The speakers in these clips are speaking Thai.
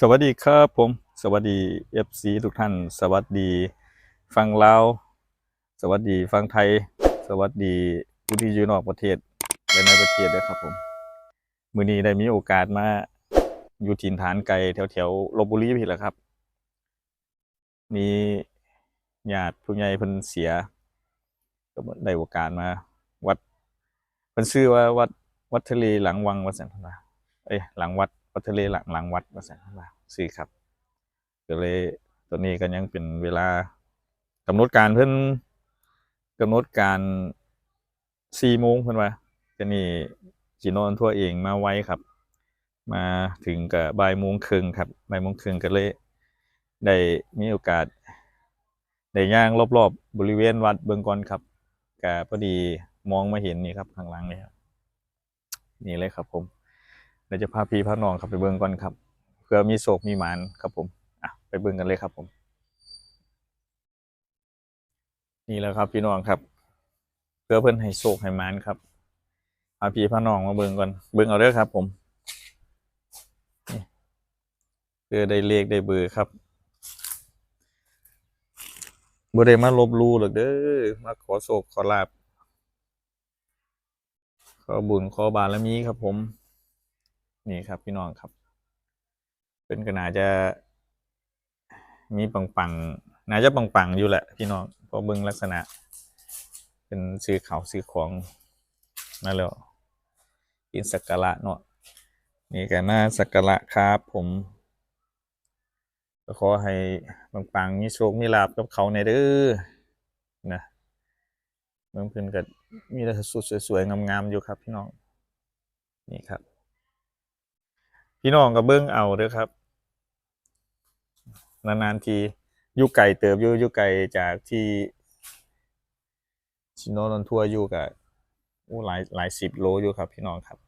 สวัสดีครับผม สวัสดี FC ทุกท่าน สวัสดีฟังลาวสวัสดีฟังไทย สวัสดีผู้ที่อยู่นอกประเทศและในประเทศด้วยครับผม มือนี้ได้มีโอกาสมาอยู่ถิ่นฐานไกลแถวแถวๆลบบุรีพี่แหละครับ มีญาติผู้ใหญ่เพิ่นเสีย ก็ได้โอกาสมา วัดเพิ่นชื่อว่าวัดวัดทะเลหลังวังวัดสันทนาเอ้ยหลังวัด วัดทะเลหลังหลังวัดวัดแสนว่าสี่ครับก็เลยตอนนี้ก็ยังเป็นเวลากำหนดการเพิ่นกำหนดการสี่โมงเพิ่นว่าก็นี่จีนอนทั่วเองมาไว้ครับ มาถึงกับบ่ายโมงครึ่งครับบ่ายโมงครึ่งก็เลยได้มีโอกาสได้ย่างรอบๆบบริเวณวัดเบิงก่อนครับก็พอดีมองมาเห็นนี่ครับข้างหลังนี่ครับนี่เลยครับผม เดี๋ยวจะพาพี่พาน้องครับไปเบิ่งก่อนครับเพื่อมีโศกมีหมานครับผมอะไปเบิ่งกันเลยครับผม นี่แหละครับพี่น้องครับ เพื่อเพิ่อนให้โศกให้หมานครับพาพี่พาน้องมาเบิ่งก่อนเบิ่งเอาเด้อครับ ผมเพื่อได้เลขได้เบอร์ครับบ่ได้มาลบลู่หรอกเด้อมาขอโศกขอลาบขอบุญขอบารมีครับผม นี่ครับพี่น้องครับ เป็นก็น่าจะมีปังปังๆน่าจะปังปังๆอยู่แหละพี่น้องเพอเบิ่งลักษณะ เป็นซื้อเขาวซื้อของมาแล้วกินสักการะเนาะนี่ก็น่าสักการะครับผมก็ขอให้ปังปังๆมีโชคมีลาบกับเขาในเด้อนะเมืองพิ่นก็มีแต่สุดสวยๆงามๆอยู่ครับพี่น้อง นี่ครับ พี่น้องก็เบิ้งเอาเด้อครับ นานๆทียู่ไก่เติบยู่ยู่ไก่จากที่ชิโนนนทัวอยู่กับอู้หลายหลายสิบโลอยู่ครับ พี่น้องครับ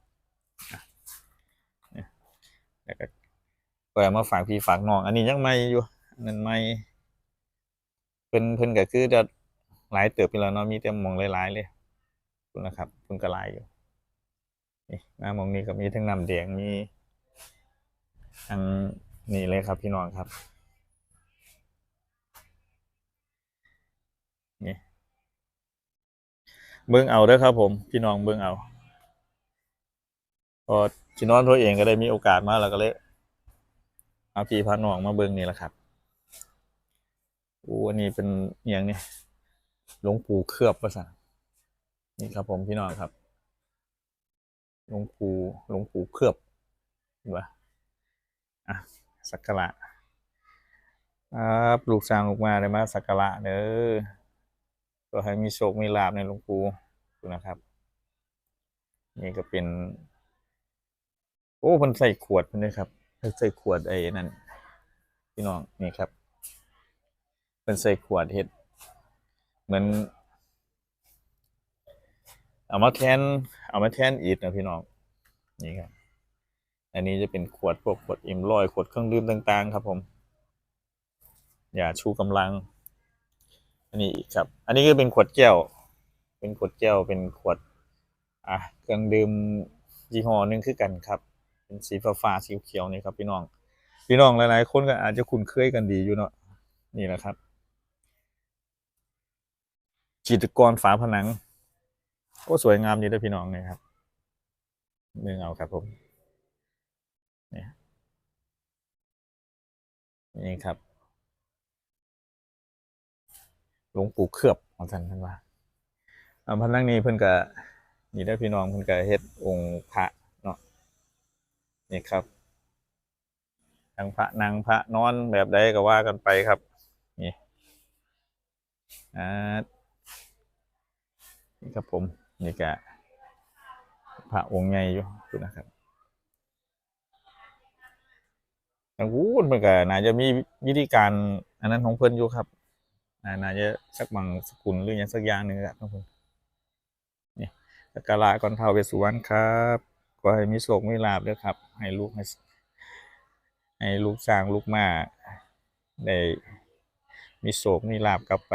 เนี่ยแล้วก็ก็เอามาฝากพี่ฝากน้อง อันนี้ยังไม่อยู่อันนั้นไม่เพิ่นเพิ่นก็คือจะหลายเติบไปแล้วเนาะมีแต่มองหลายๆเลยคุณนะครับเพิ่นก็หลายอยู่นี่หน้ามองนี้ก็มีทั้งน้ำแดงมี อันนี้เลยครับพี่น้องครับนี่เบิ้งเอาเด้อครับ ผมพี่น้องเบิ้งเอาพอจีนอนตัวเองก็ได้มีโอกาสมาแล้วก็เลยเอาพี่พาน้องมาเบิ้งนี่แหละครับอู้อันนี้เป็นอย่างนี้หลวงปู่เคลือบภาษานี่ครับผมพี่น้องครับหลวงปู่หลวงปู่เคลือบเห็นปะ อะสักการะครับลูกสร้างลูกมาได้มาสักการะเด้อก็ให้มีโชคมีลาบในหลวงปู่ดูนะครับ นี่ก็เป็น โอ้มันใส่ขวดมันด้วยครับใส่ขวดไอ้นั่นพี่น้องนี่ครับเป็นใส่ขวดเห็ดเหมือนเอามาแทนเอามาแทนอีทนะพี่น้องนี่ครับ อันนี้จะเป็นขวดพวกขวดอิ่มลอยขวดเครื่องดื่มต่างๆ ครับผมอย่าชูกำลัง อันนี้อีกครับ อันนี้ก็เป็นขวดแก้ว เป็นขวดแก้ว เป็นขวด อะเครื่องดื่มยี่ห้อนึงคือกันครับ เป็นสีฟ้าๆสีเขียวนี่ครับพี่น้อง พี่น้องหลายๆคนก็อาจจะคุ้นเคยกันดีอยู่เนาะ นี่แหละครับ จิตกรฝาผนัง ก็สวยงามดีนะพี่น้องเนี่ยครับเมืองเอาครับผม เนี่ย นี่ครับหลวงปู่เคลือบของท่านท่านว่าอาพระนั่งนี้เพิ่นก็นี่ได้พี่น้องเพิ่นก็เฮ็ดองค์พระเนาะนี่ครับทั้งพระนางพระนอนแบบใดก็ว่ากันไปครับ นี่อ่านี่ครับผมนี่ก็พระองค์ใหญ่อยู่นะครับ ทางพูดมันก็น่าจะมีวิธีการ อันนั้นของเพิ่นอยู่ครับน่าจะสักบางสกุลหรืออย่างสักอย่างหนึ่งครับของเพิ่นนี่สักการะก่อนเท้าเวสสุวรรณครับขอให้มีโชคมีลาภด้วยครับ ให้ลูกให้ให้ลูกสร้างลูกมาได้มีโชคมีลาภกลับไป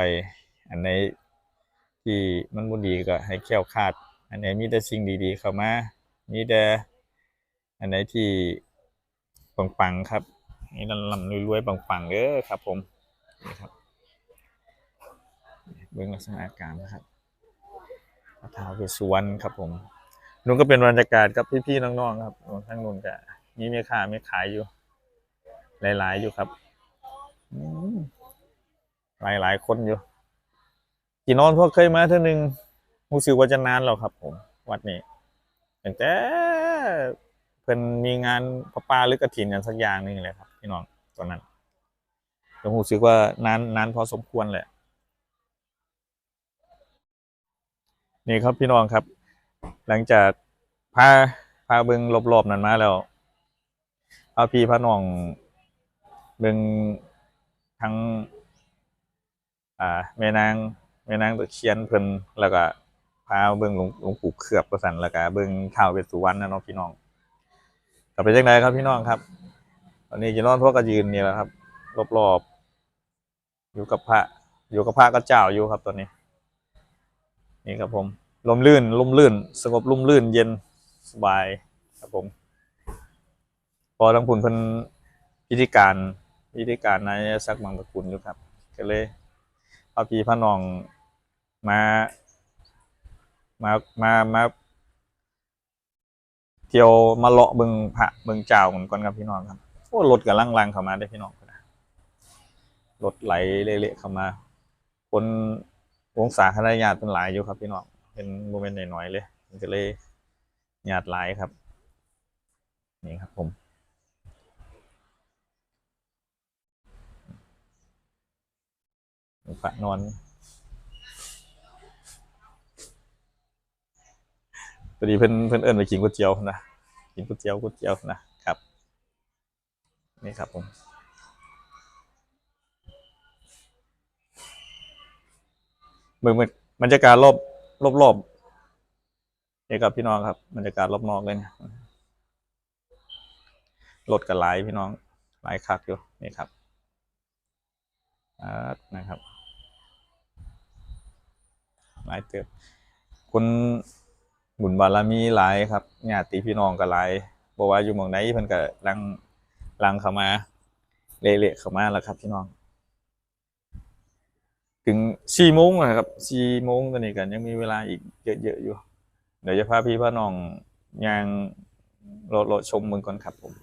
อันไหนที่มันบ่ดีก็ให้แค้วคาด อันไหนมีแต่สิ่งดีๆเข้ามา มีแต่อันไหนที่ ปังๆครับ นี่ลำๆรวยๆปังๆเด้อครับ ผมนี่ครับเบื้องลักษณะอาการนะครับพระท้าวเวสสุวรรณครับผมนุ่นก็เป็นบรรยากาศกับพี่ๆน้องๆครับทั้งนุ่นก็มีเมียค้าเมียขายอยู่ หลายๆอยู่ครับอืมหลายๆคนอยู่กี่นอนพวกเคยมาเท่านึงรู้สึกว่าจะนานแล้วครับ ผม วัดนี้ตั้งแต่ เพิ่นมีงานประปาหรือกระถินกันสักอย่างนึงเลยครับพี่น้องตอนนั้นผมรู้สึกว่านานนานพอสมควรแหละ นี่ครับพี่น้องครับ หลังจากพาพาเบิงรอบๆนั้นมาแล้วพาพี่พาน้องเบิงทั้ง อ่าแม่นางแม่นางตะเคียนเพิ่นแล้วก็พาเบิ่งหลวงหลวงปู่เคลือบประสันแล้วก็เบิ่งท้าวเวสสุวรรณนะเนาะพี่น้อง กลับไปจังไดครับพี่น้องครับ ตอนนี้จะนอนพวกก็ยืนนี่แหละครับรอบๆอยู่กับพระ อยู่กับพระก็เจ้าอยู่ครับตอนนี้ นี่ครับผมลมลื่นลมลื่น สงบลมลื่นเย็นสบายครับผม พอทั้งผุนเพิ่นพิธีการพิธีการนายสักบางตระกุลอยู่ครับ ก็เลยพาพี่พาน้องมามามามา เที่ยวมาเลาะเบิงพระเบิงเจ้ากันก่อนครับพี่น้องครับโอ้รถกับลังลังๆเข้ามาได้พี่น้องนะรถไหลเละๆเข้ามา คนวงศาคณะญาติเป็นหลายอยู่ครับพี่น้องเป็นโมเมนต์หน่อยๆเลยมันก็เลยญาติหลายครับ นี่ครับผมพระนอน พอดีเพิ่นเพิ่นเอิ้นไปกินก๋วยเตี๋ยวนะกินก๋วยเตี๋ยวก๋วยเตี๋ยวนะครับ นี่ครับผมเบิ่งบรรยากาศรอบรอบรอบนี่ครับพี่น้องครับบรรยากาศรอบนอกเลยเนี่ยรถกันหลายพี่น้องหลายคักอยู่นี่ครับอ่านะครับหลายเติบคน บุญบารมีหลายครับญาติพี่น้องก็หลายบอกว่าอยู่หมองไหนเพิ่นก็ลังลังเข้ามาเละๆเข้ามาแล้วครับ พี่น้อง ถึงสี่โมงนะครับสี่โมงตอนนี้กันยังมีเวลาอีกเยอะๆอยู่ เดี๋ยวจะพาพี่พาน้องยางรอรอชมเมืองก่อนครับผม